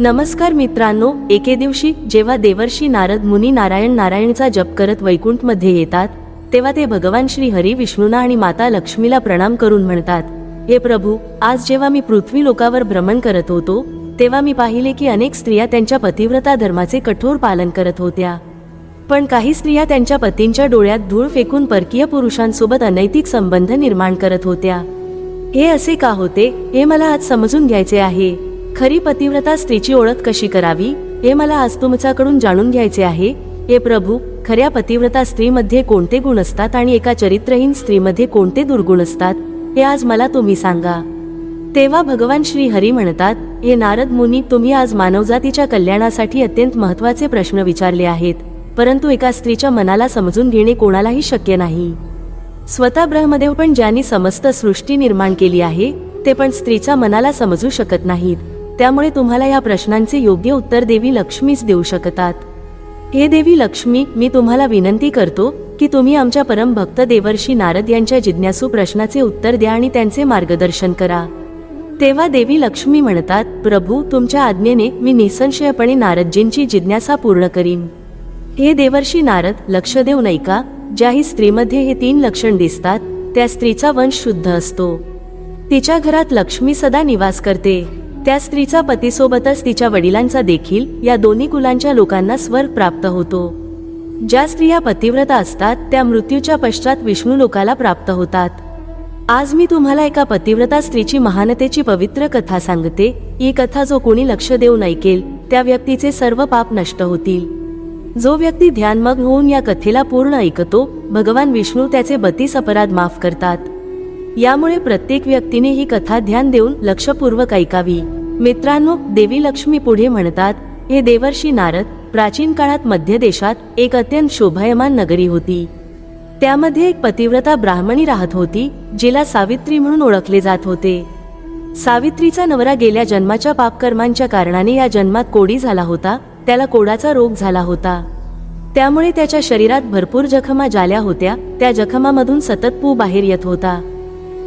नमस्कार मित्रांनो एके दिवशी जेव्हा देवर्षी नारद मुनी नारायण नारायणचा जप करत वैकुंठमध्ये येतात तेव्हा ते भगवान श्री हरी विष्णूना आणि माता लक्ष्मीला प्रणाम करून म्हणतात हे प्रभू आज जेव्हा मी पृथ्वी लोकावर भ्रमण करत होतो तेव्हा मी पाहिले की अनेक स्त्रिया त्यांच्या पतिव्रता धर्माचे कठोर पालन करत होत्या. पण काही स्त्रिया त्यांच्या पतींच्या डोळ्यात धूळ फेकून परकीय पुरुषांसोबत अनैतिक संबंध निर्माण करत होत्या. हे असे का होते हे मला आज समजून घ्यायचे आहे. खरी पतिव्रता स्त्रीची ओळख कशी करावी हे मला आज तुमच्याकडून जाणून घ्यायचे आहे. हे प्रभू खऱ्या पतिव्रता स्त्रीमध्ये कोणते गुण असतात आणि एका चरित्रहीन स्त्रीमध्ये कोणते दुर्गुण असतात हे आज मला तुम्ही सांगा. तेव्हा भगवान श्री हरी म्हणतात हे नारद मुनी तुम्ही आज मानवजातीच्या कल्याणासाठी अत्यंत महत्त्वाचे प्रश्न विचारले आहेत परंतु एका स्त्रीच्या मनाला समजून घेणे कोणालाही शक्य नाही. स्वतः ब्रह्मदेव पण ज्यांनी समस्त सृष्टी निर्माण केली आहे ते पण स्त्रीच्या मनाला समजू शकत नाहीत. त्यामुळे तुम्हाला या प्रश्नांचे योग्य उत्तर देवी लक्ष्मीच देऊ शकतात. हे देवी लक्ष्मी मी तुम्हाला विनंती करतो की तुम्ही आमच्या परम भक्त देवर्षी नारद यांच्या जिज्ञासू प्रश्नाचे उत्तर द्या आणि त्यांचे मार्गदर्शन करा. तेव्हा देवी लक्ष्मी म्हणतात प्रभू तुमच्या आज्ञेने मी निसंशयपणे नारदजींची जिज्ञासा पूर्ण करीन. हे देवर्षी नारद लक्ष देऊ नाही का? ज्याही स्त्रीमध्ये हे तीन लक्षण दिसतात त्या स्त्रीचा वंश शुद्ध असतो. तिच्या घरात लक्ष्मी सदा निवास करते. त्या स्त्रीचा पतीसोबतच तिच्या वडिलांचा देखील या दोन्ही कुलांच्या लोकांना स्वर्ग प्राप्त होतो. ज्या स्त्रिया पतिव्रता असतात त्या मृत्यूच्या पश्चात विष्णू लोकाला प्राप्त होतात. आज मी तुम्हाला एका पतिव्रता स्त्रीची महानतेची पवित्र कथा सांगते. ही कथा जो कोणी लक्ष देऊन ऐकेल त्या व्यक्तीचे सर्व पाप नष्ट होतील. जो व्यक्ती ध्यानमग्न होऊन या कथेला पूर्ण ऐकतो भगवान विष्णू त्याचे बतीस अपराध माफ करतात. यामुळे प्रत्येक व्यक्तीने ही कथा ध्यान देऊन लक्षपूर्वक ऐकावी. मित्रांनो देवी लक्ष्मी पुढे म्हणतात हे देवर्षी नारद प्राचीन काळात मध्य देशात एक अत्यंत शोभायमान नगरी होती. त्यामध्ये एक पतिव्रता ब्राह्मणी राहत होती जिला सावित्री म्हणून ओळखले जात होते. सावित्रीचा नवरा गेल्या जन्माच्या पापकर्मांच्या कारणाने या जन्मात कोडी झाला होता त्याला कोडाचा रोग झाला होता. त्यामुळे त्याच्या शरीरात भरपूर जखमा झाल्या होत्या त्या जखमामधून सतत पू बाहेर येत होता.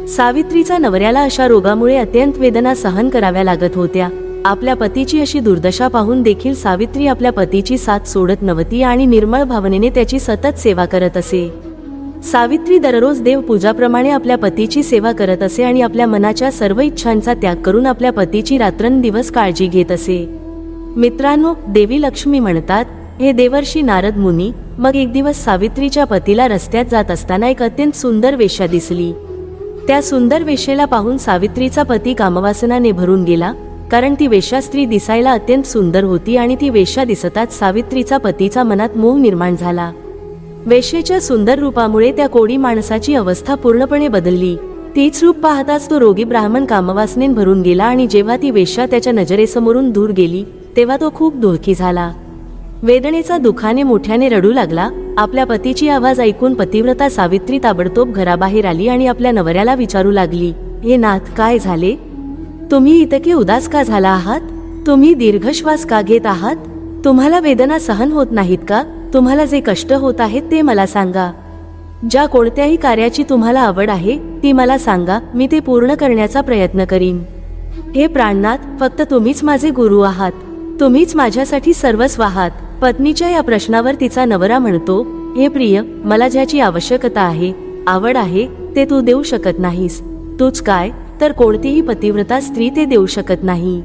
सावित्रीचा नवऱ्याला अशा रोगामुळे अत्यंत वेदना सहन कराव्या लागत होत्या. आपल्या पतीची अशी दुर्दशा पाहून देखील सावित्री आपल्या पतीची साथ सोडत नव्हती आणि निर्मळ भावनेने त्याची सतत सेवा करत असे. सावित्री दररोज देव पूजाप्रमाणे आपल्या पतीची सेवा करत असे आणि आपल्या मनाच्या सर्व इच्छांचा त्याग करून आपल्या पतीची रात्रंदिवस काळजी घेत असे. मित्रांनो देवी लक्ष्मी म्हणतात हे देवर्षी नारद मुनी मग एक दिवस सावित्रीच्या पतीला रस्त्यात जात असताना एक अत्यंत सुंदर वेश्या दिसली. त्या सुंदर वेशेला पाहून सावित्रीचा पती कामवासनाने भरून गेला कारण ती वेश्या स्त्री दिसायला अत्यंत सुंदर होती आणि ती वेश्या दिसताच सावित्रीचा पतीचा मनात मोह निर्माण झाला. वेशेच्या सुंदर रूपामुळे त्या कोडी माणसाची अवस्था पूर्णपणे बदलली. तीच रूप पाहताच तो रोगी ब्राह्मण कामवासनेन भरून गेला आणि जेव्हा ती वेश्या त्याच्या नजरेसमोरून दूर गेली तेव्हा तो खूप दुःखी झाला. वेदनेचा दुखाने मोठ्याने रडू लागला आपल्या पतीची आवाज ऐकून पतिव्रता सावित्री ताबडतोब घराबाहेर आली आणि आपल्या नवऱ्याला विचारू लागली हे नाथ काय झाले? तुम्ही इतके उदास का झाला आहात? तुम्ही दीर्घश्वास का घेत आहात? तुम्हाला वेदना सहन होत नाहीत का? तुम्हाला जे कष्ट होत आहेत ते मला सांगा. ज्या कोणत्याही कार्याची तुम्हाला आवड आहे ती मला सांगा मी ते पूर्ण करण्याचा प्रयत्न करीन. हे प्राणनाथ फक्त तुम्हीच माझे गुरु आहात. तुम्हीच माझ्यासाठी सर्वस्व आहात. पत्नीच्या या प्रश्नावर तिचा नवरा म्हणतो हे प्रिय मला ज्याची आवश्यकता आहे आवड आहे ते तू देऊ शकत नाहीस. तूच काय तर कोणतीही पतिव्रता स्त्री ते देऊ शकत नाही.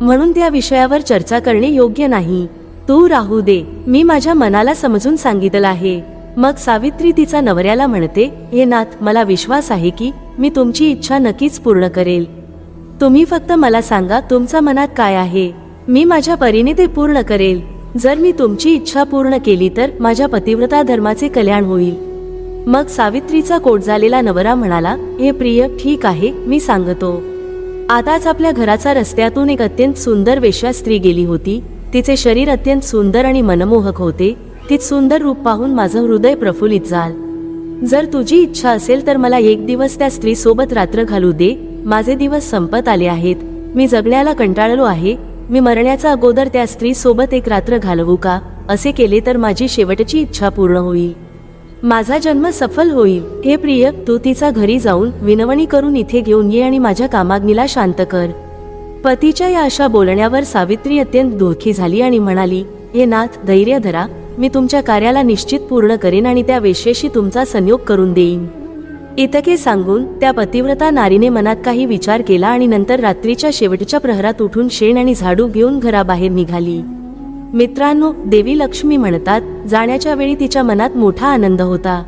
म्हणून त्या विषयावर चर्चा करणे योग्य नाही. तू राहू दे मी माझ्या मनाला समजून सांगितलं आहे. मग सावित्री तिचा नवऱ्याला म्हणते हे नाथ मला विश्वास आहे की मी तुमची इच्छा नक्कीच पूर्ण करेल. तुम्ही फक्त मला सांगा तुमच्या मनात काय आहे? मी माझ्या परीने ते पूर्ण करेल. जर मी तुमची इच्छा पूर्ण केली तर माझ्या पतिव्रता धर्माचे कल्याण होईल. मग सावित्रीचा कोट झालेला नवरा म्हणाला हे प्रिय ठीक आहे मी सांगतो. आताच आपल्या घराचा रस्त्यातून एक अत्यंत सुंदर वेश्या स्त्री गेली होती. तिचे शरीर अत्यंत सुंदर आणि मनमोहक होते. तिच सुंदर रूप पाहून माझं हृदय प्रफुल्लित झाल. जर तुझी इच्छा असेल तर मला एक दिवस त्या स्त्री सोबत रात्र घालू दे. माझे दिवस संपत आले आहेत. मी जगण्याला कंटाळलो आहे. मी मरण्याचा अगोदर त्या स्त्री सोबत एक रात्र घालवू का? असे केले तर माझी शेवटची इच्छा पूर्ण होईल. माझा जन्म सफल होईल. हे प्रिय तू तिचा घरी जाऊन विनवणी करून इथे घेऊन ये आणि माझ्या कामाग्नीला शांत कर. पतीच्या या अशा बोलण्यावर सावित्री अत्यंत दुःखी झाली आणि म्हणाली हे नाथ धैर्य धरा. मी तुमच्या कार्याला निश्चित पूर्ण करेन आणि त्या वेशेशी तुमचा संयोग करून देईन. इतके सांगून त्या पतिव्रता नारीने मनात काही विचार केला आणि नंतर रात्रीच्या शेवटच्या प्रहरात उठून शेण आणि झाडू घेऊन घराबाहेर निघाली. मित्रांनो देवी लक्ष्मी म्हणतात जाण्याच्या वेळी तिच्या मनात मोठा आनंद होता.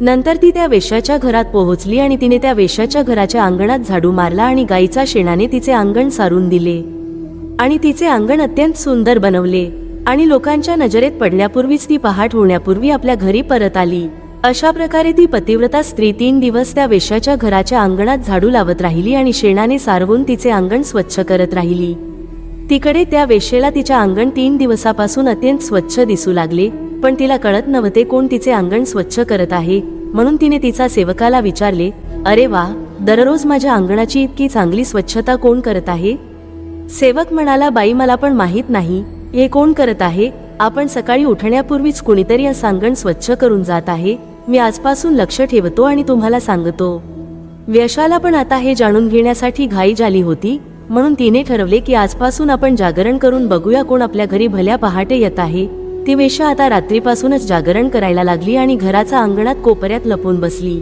नंतर ती त्या वेश्याच्या घरात पोहोचली आणि तिने त्या वेश्याच्या घराच्या अंगणात झाडू मारला आणि गाईचा शेणाने तिचे अंगण सारून दिले. आणि तिचे अंगण अत्यंत सुंदर बनवले आणि लोकांच्या नजरेत पडण्यापूर्वीच ती पहाट होण्यापूर्वी आपल्या घरी परत आली. अशा प्रकारे ती पतिव्रता स्त्री तीन दिवस त्या वेश्याच्या घराच्या अंगणात झाडू लावत राहिली आणि शेणाने सारवून तिचे अंगण स्वच्छ करत राहिली. तिकडे त्या वेश्येला तिच्या अंगण तीन दिवसापासून अत्यंत स्वच्छ दिसू लागले पण तिला कळत नव्हते कोण तिचे अंगण स्वच्छ करत आहे म्हणून तिने तिचा सेवकाला विचारले अरे वा दररोज माझ्या अंगणाची इतकी चांगली स्वच्छता कोण करत आहे? सेवक म्हणाला बाई मला पण माहीत नाही हे कोण करत आहे? आपण सकाळी उठण्यापूर्वीच कुणीतरी या सांगण स्वच्छ करून जात आहे मी आजपासून लक्ष ठेवतो आणि तुम्हाला सांगतो. व्यशाला पण आता हे जाणून घेण्यासाठी घाई झाली होती म्हणून तिने ठरवले की आजपासून आपण जागरण करून बघूया कोण आपल्या घरी भल्या पहाटे येत आहे. ती वेशा आता रात्रीपासूनच जागरण करायला लागली आणि घराचा अंगणात कोपऱ्यात लपून बसली.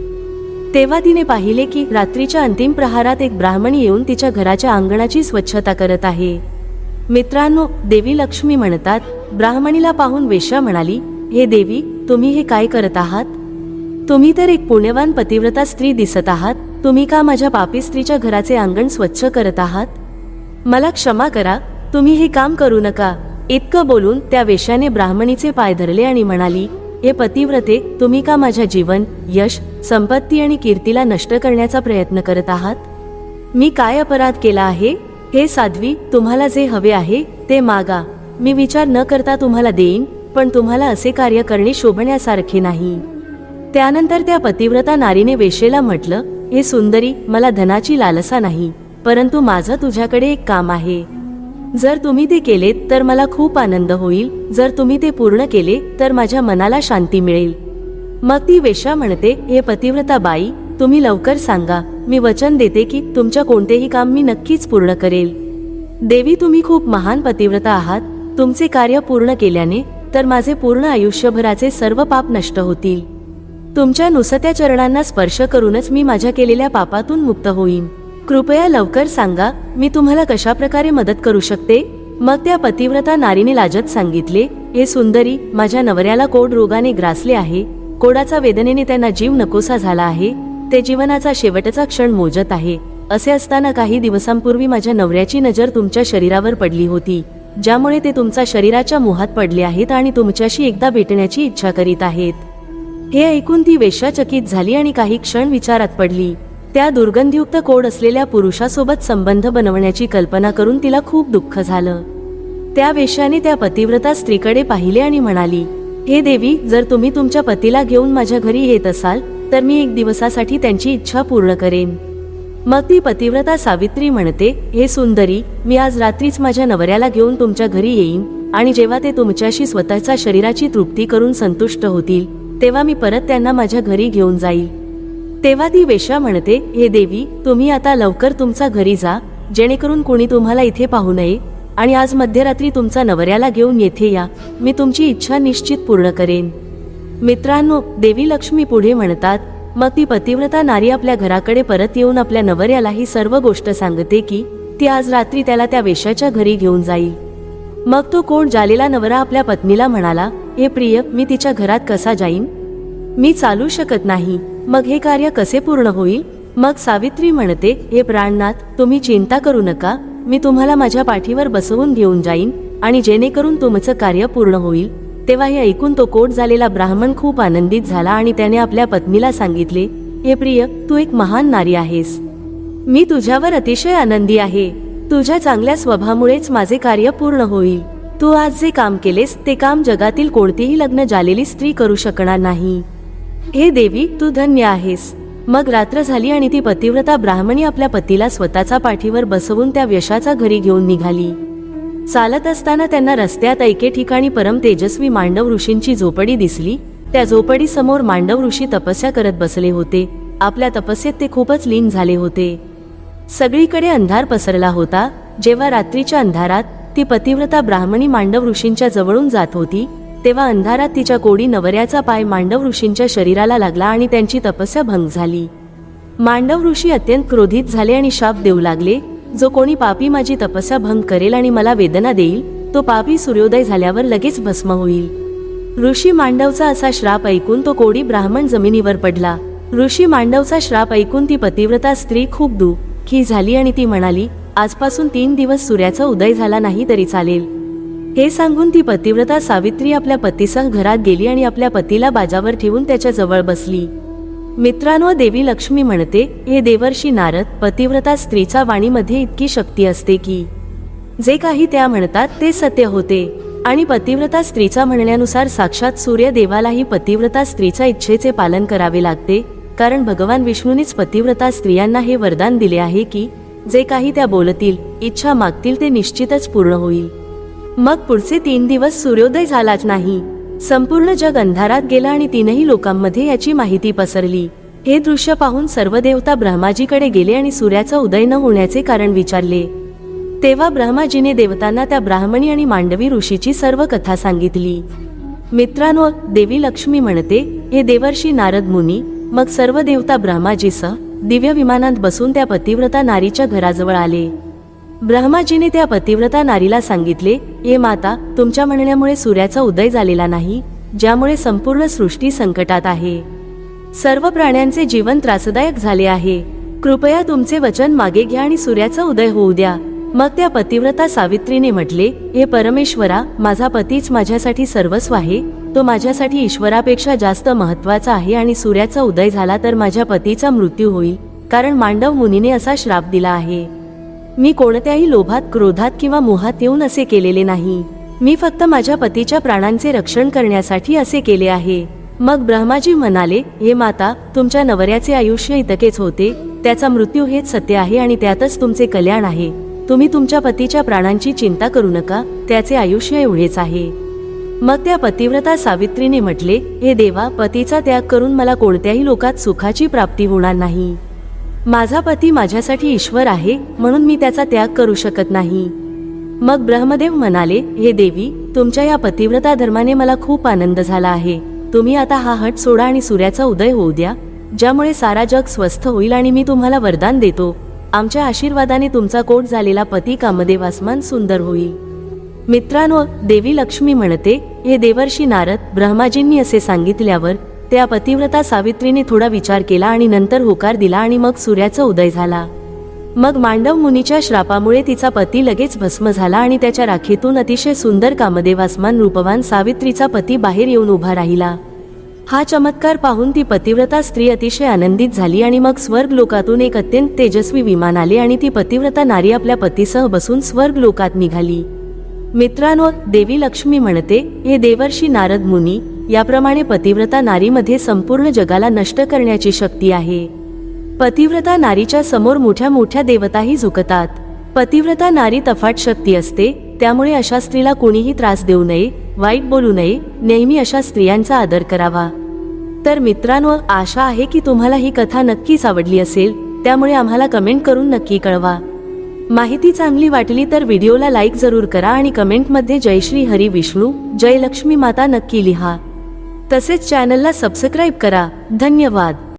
तेव्हा तिने पाहिले की रात्रीच्या अंतिम प्रहारात एक ब्राह्मण येऊन तिच्या घराच्या अंगणाची स्वच्छता करत आहे. मित्रांनो देवी लक्ष्मी म्हणतात ब्राह्मणीला पाहून वेश्या म्हणाली हे देवी तुम्ही हे काय करत आहात? तुम्ही तर एक पुण्यवान पतिव्रता स्त्री दिसत आहात. तुम्ही का माझ्या पापी स्त्रीच्या घराचे अंगण स्वच्छ करत आहात? मला क्षमा करा तुम्ही हे काम करू नका. इतकं बोलून त्या वेश्याने ब्राह्मणीचे पाय धरले आणि म्हणाली हे पतिव्रते तुम्ही का माझ्या जीवन यश संपत्ती आणि कीर्तीला नष्ट करण्याचा प्रयत्न करत आहात? मी काय अपराध केला आहे? हे साध्वी तुम्हाला जे हवे आहे ते मागा. मी विचार न करता तुम्हाला देईन पण तुम्हाला असे कार्य करणे शोभण्यासारखे नाही. त्यानंतर त्या पतिव्रता नारीने वेशेला म्हटलं हे सुंदरी मला धनाची लालसा नाही परंतु माझं तुझ्याकडे एक काम आहे. जर तुम्ही ते केलेत तर मला खूप आनंद होईल. जर तुम्ही ते पूर्ण केले तर माझ्या मनाला शांती मिळेल. मग ती वेशा म्हणते हे पतिव्रता बाई तुम्ही लवकर सांगा. मी वचन देते की तुमच्या कोणतेही काम मी नक्कीच पूर्ण करेल. देवी तुम्ही खूप महान पतिव्रता आहात. तुमचे कार्य पूर्ण केल्याने तर माझे पूर्ण आयुष्यभराचे सर्व पाप नष्ट होतील. तुमच्या नुसत्या चरणांना स्पर्श करूनच मी माझ्या केलेल्या पापातून मुक्त होईन. कृपया लवकर सांगा मी तुम्हाला कशा प्रकारे मदत करू शकते? मग त्या पतिव्रता नारीने लाजत सांगितले हे सुंदरी माझ्या नवऱ्याला कोड रोगाने ग्रासले आहे. कोडाचा वेदनेने त्यांना जीव नकोसा झाला आहे. ते जीवनाचा शेवटचा क्षण मोजत आहे. असे असताना काही दिवसांपूर्वी माझ्या नवऱ्याची नजर तुमच्या शरीरावर पडली होती. ज्यामुळे ते तुमच्या शरीराच्या मोहात पडले आहेत आणि तुमच्याशी एकदा भेटण्याची इच्छा करीत आहेत. हे ऐकून ती वेश्याचकित झाली आणि काही क्षण विचारात पडली. त्या दुर्गंधयुक्त कोड असलेल्या पुरुषासोबत संबंध बनवण्याची कल्पना करून तिला खूप दुःख झालं. त्या वेश्याने त्या पतिव्रता स्त्रीकडे पाहिले आणि म्हणाली हे देवी जर तुम्ही तुमच्या पतीला घेऊन माझ्या घरी येत असाल तर मी एक दिवसासाठी त्यांची इच्छा पूर्ण करेन. मग ती पतिव्रता सावित्री म्हणते हे सुंदरी मी आज रात्रीच माझ्या नवऱ्याला घेऊन तुमच्या घरी येईन आणि जेव्हा ते तुमच्याशी स्वतःच्या शरीराची तृप्ती करून संतुष्ट होतील तेव्हा मी परत त्यांना माझ्या घरी घेऊन जाईल. तेव्हा ती वेशा म्हणते हे देवी तुम्ही आता लवकर तुमचा घरी जा जेणेकरून कुणी तुम्हाला इथे पाहू नये आणि आज मध्यरात्री तुमचा नवऱ्याला घेऊन येथे या मी तुमची इच्छा निश्चित पूर्ण करेन. मित्रांनो देवी लक्ष्मी पुढे म्हणतात मग ती पतिव्रता नारी आपल्या घराकडे परत येऊन आपल्या नवऱ्याला ही सर्व गोष्ट सांगते की ती आज रात्री त्याला त्या वेशाच्या घरी घेऊन जाईल. मग तो कोण जालेला नवरा आपल्या पत्नीला म्हणाला हे प्रिय मी तिच्या घरात कसा जाईन? मी चालू शकत नाही. मग हे कार्य कसे पूर्ण होईल? मग सावित्री म्हणते हे प्राणनाथ तुम्ही चिंता करू नका. मी तुम्हाला माझ्या पाठीवर बसवून घेऊन जाईन आणि जेणेकरून तुमचं कार्य पूर्ण होईल. तेव्हा हे ऐकून तो कोट झालेला ब्राह्मण खूप आनंदित झाला आणि त्याने आपल्या पत्नीला सांगितले हे प्रिय तू एक महान नारी आहेस. मी तुझ्यावर अतिशय आनंदी आहे. तुझ्या चांगल्या स्वभावामुळेच माझे कार्य पूर्ण होईल. तू आज जे काम केलेस ते काम जगातील कोणतीही लग्न झालेली स्त्री करू शकणार नाही. हे देवी तू धन्य आहेस. मग रात्र झाली आणि ती पतिव्रता ब्राह्मणी आपल्या पतीला स्वतःचा पाठीवर बसवून त्या व्यशाचा घरी घेऊन निघाली. चालत असताना त्यांना रस्त्यात ऐके ठिकाणी परम तेजस्वी मांडव ऋषींची झोपडी दिसली. त्या झोपडी समोर मांडव ऋषी तपस्या करत बसले होते. आपल्या तपस्येत ते खूपच लीन झाले होते. सगळीकडे अंधार पसरला होता. जेव्हा रात्रीच्या अंधारात ती पतिव्रता ब्राह्मणी मांडव ऋषींच्या जवळून जात होती तेव्हा अंधारात तिच्या कोडी नवऱ्याचा पाय मांडव ऋषींच्या शरीराला लागला आणि त्यांची तपस्या भंग झाली. मांडव ऋषी अत्यंत क्रोधित झाले आणि शाप देऊ लागले. जो कोणी पापी माझी तपस्या भंग करेल आणि मला वेदना देईल तो पापी सूर्योदय झाल्यावर लगेच भस्म होईल. ऋषी मांडवचा असा श्राप ऐकून तो कोडी ब्राह्मण जमिनीवर पडला. ऋषी मांडवचा श्राप ऐकून ती पतिव्रता स्त्री खूप दुःखी झाली आणि ती म्हणाली आजपासून तीन दिवस सूर्याचा उदय झाला नाही तरी चालेल. हे सांगून ती पतिव्रता सावित्री आपल्या पतीसह घरात गेली आणि आपल्या पतीला बाजावर ठेवून त्याच्याजवळ बसली. मित्रांनो देवी लक्ष्मी म्हणते हे देवर्षी नारद पतिव्रता स्त्रीचा वाणीमध्ये इतकी शक्ती असते की जे काही त्या म्हणतात ते सत्य होते. आणि पतिव्रता स्त्रीचा म्हणण्यानुसार साक्षात सूर्यदेवालाही पतिव्रता स्त्रीच्या इच्छेचे पालन करावे लागते. कारण भगवान विष्णूनेच पतिव्रता स्त्रियांना हे वरदान दिले आहे की जे काही त्या बोलतील इच्छा मागतील ते निश्चितच पूर्ण होईल. मग पुढचे तीन दिवस सूर्योदय झालाच नाही. संपूर्ण जग अंधारात गेला आणि तीनही लोकांमध्ये याची माहिती पसरली. हे दृश्य पाहून सर्व देवता ब्रह्माजीकडे गेले आणि सूर्याचा उदय न होण्याचे कारण विचारले. तेव्हा ब्रह्माजीने देवतांना त्या ब्राह्मणी आणि मांडवी ऋषीची सर्व कथा सांगितली. मित्रांनो देवी लक्ष्मी म्हणते हे देवर्षी नारद मुनी मग सर्व देवता ब्रह्माजीसह दिव्य विमानात बसून त्या पतिव्रता नारीच्या घराजवळ आले. ब्रह्माजीने त्या पतिव्रता नारीला सांगितले ये माता तुमच्या म्हणण्यामुळे सूर्याचा उदय झालेला नाही ज्यामुळे संपूर्ण सृष्टी संकटात आहे. सर्व प्राण्यांचे जीवन त्रासदायक झाले आहे. कृपया तुमचे वचन मागे घ्या आणि सूर्याचा उदय होऊ द्या. मग त्या पतिव्रता सावित्रीने म्हटले हे परमेश्वरा माझा पतीच माझ्यासाठी सर्वस्व आहे. तो माझ्यासाठी ईश्वरापेक्षा जास्त महत्त्वाचा आहे आणि सूर्याचा उदय झाला तर माझ्या पतीचा मृत्यू होईल कारण मांडव मुनीने असा श्राप दिला आहे. मी कोणत्याही लोभात क्रोधात किंवा मोहात येऊन असे केलेले नाही. मी फक्त माझ्या पतीच्या प्राणांचे रक्षण करण्यासाठी असे केले आहे. मग ब्रह्माजी म्हणाले हे माता तुमच्या नवऱ्याचे आयुष्य इतकेच होते. त्याचा मृत्यू हेच सत्य आहे आणि त्यातच तुमचे कल्याण आहे. तुम्ही तुमच्या पतीच्या प्राणांची चिंता करू नका. त्याचे आयुष्य एवढेच आहे. मग त्या पतिव्रता सावित्रीने म्हटले हे देवा पतीचा त्याग करून मला कोणत्याही लोकात सुखाची प्राप्ती होणार नाही. माझा पती माझ्यासाठी ईश्वर आहे म्हणून मी त्याचा त्याग करू शकत नाही. मग ब्रह्मदेव म्हणाले हे देवी तुमच्या या पतिव्रता धर्माने मला खूप आनंद झाला आहे. तुम्ही आता हा हट सोडा आणि सूर्याचा उदय होऊ द्या ज्यामुळे सारा जग स्वस्थ होईल आणि मी तुम्हाला वरदान देतो. आमच्या आशीर्वादाने तुमचा कोट झालेला पती कामदेवासमान सुंदर होईल. मित्रांनो देवी लक्ष्मी म्हणते हे देवर्षी नारद ब्रह्माजींनी असे सांगितल्यावर त्या पतिव्रता सावित्रीने थोडा विचार केला आणि नंतर होकार दिला आणि मग सूर्याचा उदय झाला. मग मांडव मुनीच्या श्रापामुळे तिचा पती लगेच भस्म झाला आणि त्याच्या राखीतून अतिशय सुंदर कामदेवासमान रूपवान सावित्रीचा पती बाहेर येऊन उभा राहिला. हा चमत्कार पाहून ती पतिव्रता स्त्री अतिशय आनंदित झाली आणि मग स्वर्ग लोकातून एक अत्यंत तेजस्वी विमान आले आणि ती पतिव्रता नारी आपल्या पतीसह बसून स्वर्ग लोकात निघाली. मित्रांनो देवी लक्ष्मी म्हणते हे देवर्षी नारद मुनी याप्रमाणे पतिव्रता नारीमध्ये संपूर्ण जगाला नष्ट करण्याची शक्ती आहे. पतिव्रता नारीच्या समोर मोठ्या मोठ्या देवताही झुकतात. पतिव्रता नारी तफाट शक्ती असते त्यामुळे अशा स्त्रीला कोणीही त्रास देऊ नये वाईट बोलू नये नेहमी अशा स्त्रियांचा आदर करावा. तर मित्रांनो आशा आहे की तुम्हाला ही कथा नक्कीच आवडली असेल त्यामुळे आम्हाला कमेंट करून नक्की कळवा. माहिती चांगली वाटली तर व्हिडिओला लाईक जरूर करा आणि कमेंटमध्ये जय श्री हरी विष्णू जय लक्ष्मी माता नक्की लिहा. तसेच चॅनलला सबस्क्राईब करा. धन्यवाद.